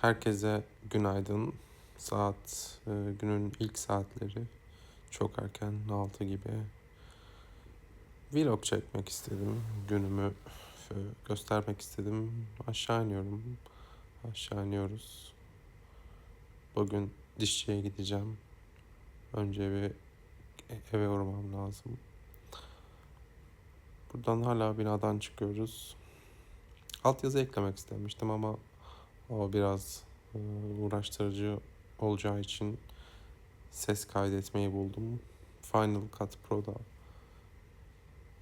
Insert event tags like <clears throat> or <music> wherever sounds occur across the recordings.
Herkese günaydın. Saat e, günün ilk saatleri. Çok erken 6 gibi. Vlog çekmek istedim. Günümü göstermek istedim. Aşağı iniyorum. Aşağı iniyoruz. Bugün dişçiye gideceğim. Önce bir eve uğramam lazım. Buradan hala binadan çıkıyoruz. Altyazı eklemek istemiştim ama o biraz e, uğraştırıcı olacağı için ses kaydetmeyi buldum. Final Cut Pro'da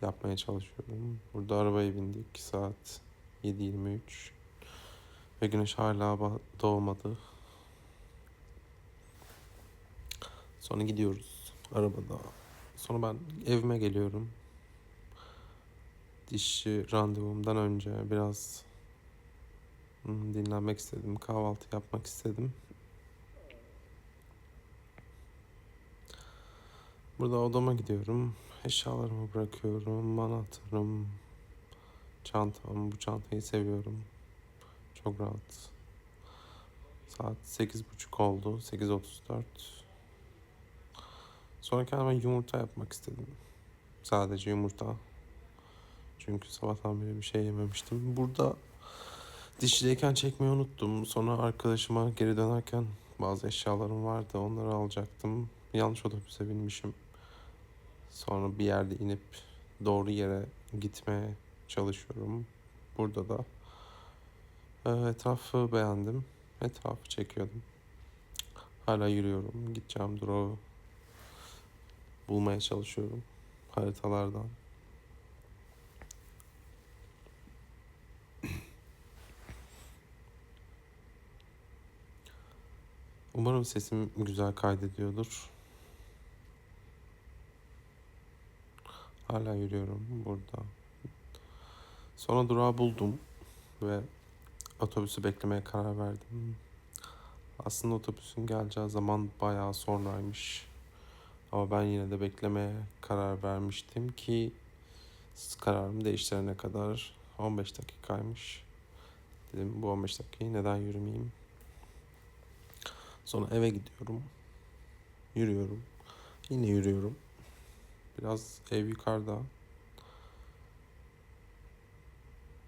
yapmaya çalışıyorum. Burada arabaya bindik. Saat 7.23 ve güneş hala doğmadı. Sonra gidiyoruz arabada. Sonra ben evime geliyorum. Dişçi randevumdan önce biraz dinlenmek istedim. Kahvaltı yapmak istedim. Burada odama gidiyorum. Eşyalarımı bırakıyorum. Anahtarım, çantam. Bu çantayı seviyorum. Çok rahat. Saat 8.30 oldu. 8.34. Sonra kendime yumurta yapmak istedim. Sadece yumurta. Çünkü sabahtan beri bir şey yememiştim. Burada dişçideyken çekmeyi unuttum. Sonra arkadaşıma geri dönerken bazı eşyalarım vardı. Onları alacaktım. Yanlış otobüse binmişim. Sonra bir yerde inip doğru yere gitmeye çalışıyorum. Burada da e, etrafı beğendim. Etrafı çekiyordum. Hala yürüyorum. Gideceğim durağı bulmaya çalışıyorum haritalardan. Umarım sesim güzel kaydediyordur. Hala yürüyorum burada. Sonra durağı buldum ve otobüsü beklemeye karar verdim. Aslında otobüsün geleceği zaman bayağı sonraymış. Ama ben yine de beklemeye karar vermiştim ki kararımı değiştirene kadar 15 dakikaymış. Dedim bu 15 dakikayı neden yürümeyeyim? Sonra eve gidiyorum. Yürüyorum. Yine yürüyorum. Biraz ev yukarıda.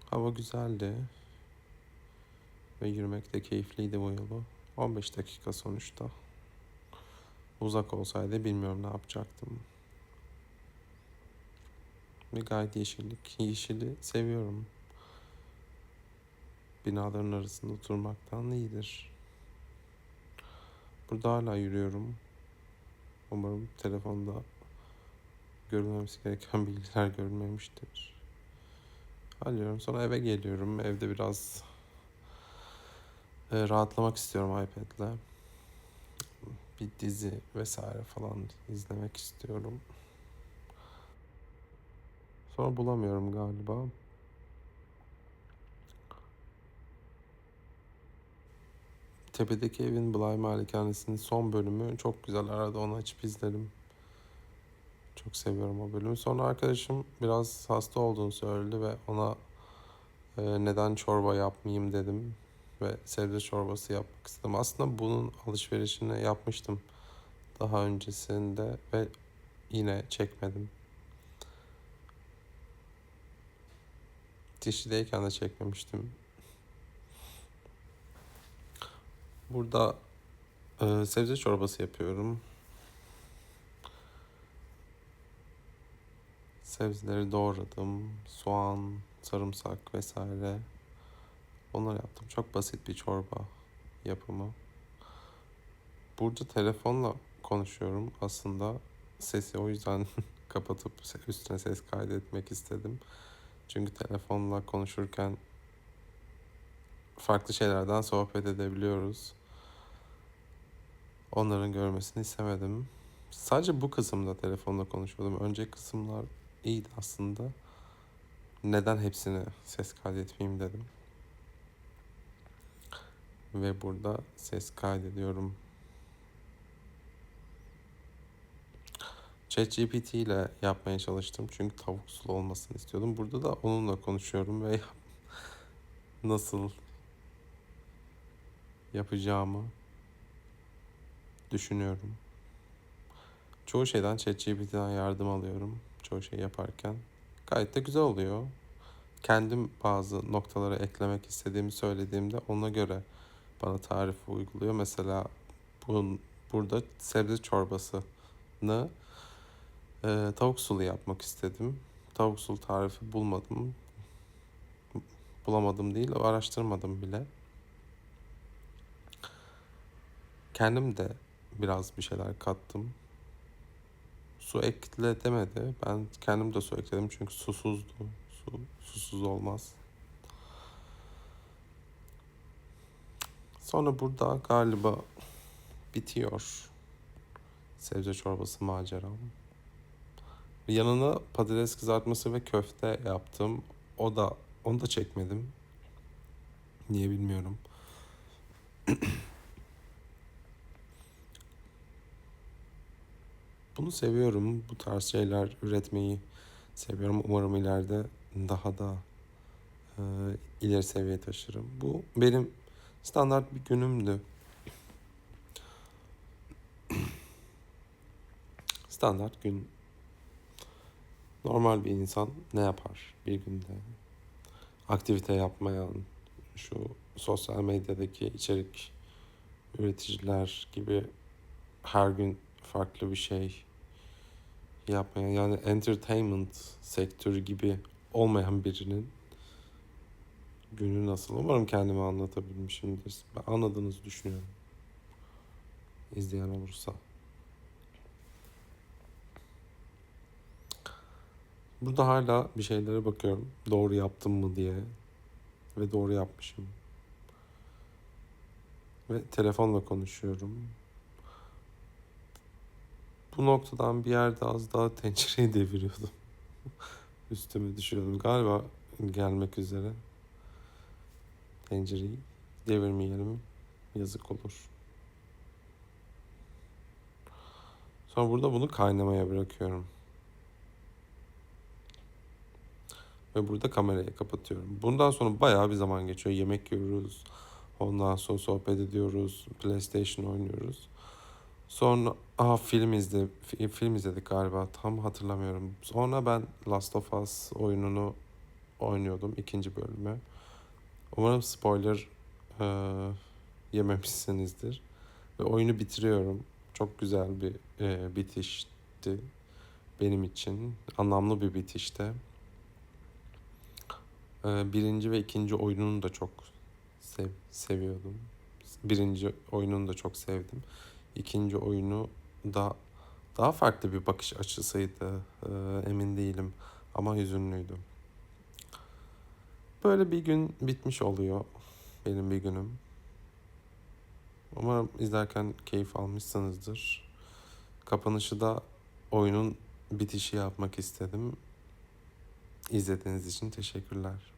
Hava güzeldi. Ve yürümek de keyifliydi bu yolu. 15 dakika sonuçta. Uzak olsaydı bilmiyorum ne yapacaktım. Ve gayet yeşillik. Yeşili seviyorum. Binaların arasında oturmaktan iyidir. Burada hala yürüyorum. Umarım telefonda görülmemesi gereken <laughs> bilgiler görülmemiştir. Alıyorum. Sonra eve geliyorum. Evde biraz e, rahatlamak istiyorum iPad'le. Bir dizi vesaire falan izlemek istiyorum. Sonra bulamıyorum galiba. Tepedeki evin Bly Malikanesi'nin son bölümü çok güzel. Arada onu açıp izlerim. Çok seviyorum o bölümü. Sonra arkadaşım biraz hasta olduğunu söyledi ve ona e, neden çorba yapmayayım dedim. Ve sebze çorbası yapmak istedim. Aslında bunun alışverişini yapmıştım daha öncesinde ve yine çekmedim. Dişideyken de çekmemiştim. Burada e, sebze çorbası yapıyorum. Sebzeleri doğradım. Soğan, sarımsak vesaire. Onları yaptım. Çok basit bir çorba yapımı. Burada telefonla konuşuyorum aslında. Sesi o yüzden <laughs> kapatıp üstüne ses kaydetmek istedim. Çünkü telefonla konuşurken farklı şeylerden sohbet edebiliyoruz. Onların görmesini istemedim. Sadece bu kısımda telefonla konuşuyordum. Önceki kısımlar iyiydi aslında. Neden hepsini ses kaydetmeyeyim dedim. Ve burada ses kaydediyorum. ChatGPT ile yapmaya çalıştım. Çünkü tavuk sulu olmasını istiyordum. Burada da onunla konuşuyorum ve <laughs> nasıl yapacağımı düşünüyorum. Çoğu şeyden ChatGPT'den yardım alıyorum. Çoğu şey yaparken. Gayet de güzel oluyor. Kendim bazı noktalara eklemek istediğimi söylediğimde ona göre bana tarif uyguluyor. Mesela bunun, burada sebze çorbasını e, tavuk sulu yapmak istedim. Tavuk sulu tarifi bulmadım. Bulamadım değil, araştırmadım bile. Kendim de biraz bir şeyler kattım. Su ekle demedi. Ben kendim de su ekledim çünkü susuzdu. Su susuz olmaz. Sonra burada galiba bitiyor sebze çorbası maceram. Yanına patates kızartması ve köfte yaptım. O da onu da çekmedim. Niye bilmiyorum. <clears throat> Bunu seviyorum. Bu tarz şeyler üretmeyi seviyorum. Umarım ileride daha da e, ileri seviyeye taşırım. Bu benim standart bir günümdü. <clears throat> Standart gün. Normal bir insan ne yapar bir günde? Aktivite yapmayan, şu sosyal medyadaki içerik üreticiler gibi her gün farklı bir şey yapmayan yani entertainment sektörü gibi olmayan birinin günü nasıl? Umarım kendimi anlatabilmişimdir. Ben anladığınızı düşünüyorum. İzleyen olursa. Burada hala bir şeylere bakıyorum. Doğru yaptım mı diye. Ve doğru yapmışım. Ve telefonla konuşuyorum. Bu noktadan bir yerde az daha tencereyi <laughs> deviriyordum. Üstüme düşürüyordum. Galiba gelmek üzere. Tencereyi devirmeyelim. Yazık olur. Sonra burada bunu kaynamaya bırakıyorum. Ve burada kamerayı kapatıyorum. Bundan sonra bayağı bir zaman geçiyor. Yemek yiyoruz. Ondan sonra sohbet ediyoruz. PlayStation oynuyoruz. Sonra aha film izle fi- film izledik galiba. Tam hatırlamıyorum. Sonra ben Last of Us oyununu oynuyordum ikinci bölümü. Umarım spoiler e, yememişsinizdir. Ve oyunu bitiriyorum. Çok güzel bir e, bitişti benim için. Anlamlı bir bitişte. E, birinci ve ikinci oyununu da çok sev seviyordum. Birinci oyununu da çok sevdim. İkinci oyunu da daha farklı bir bakış açısıydı. E, emin değilim ama hüzünlüydüm. Böyle bir gün bitmiş oluyor benim bir günüm. Umarım izlerken keyif almışsınızdır. Kapanışı da oyunun bitişi yapmak istedim. İzlediğiniz için teşekkürler.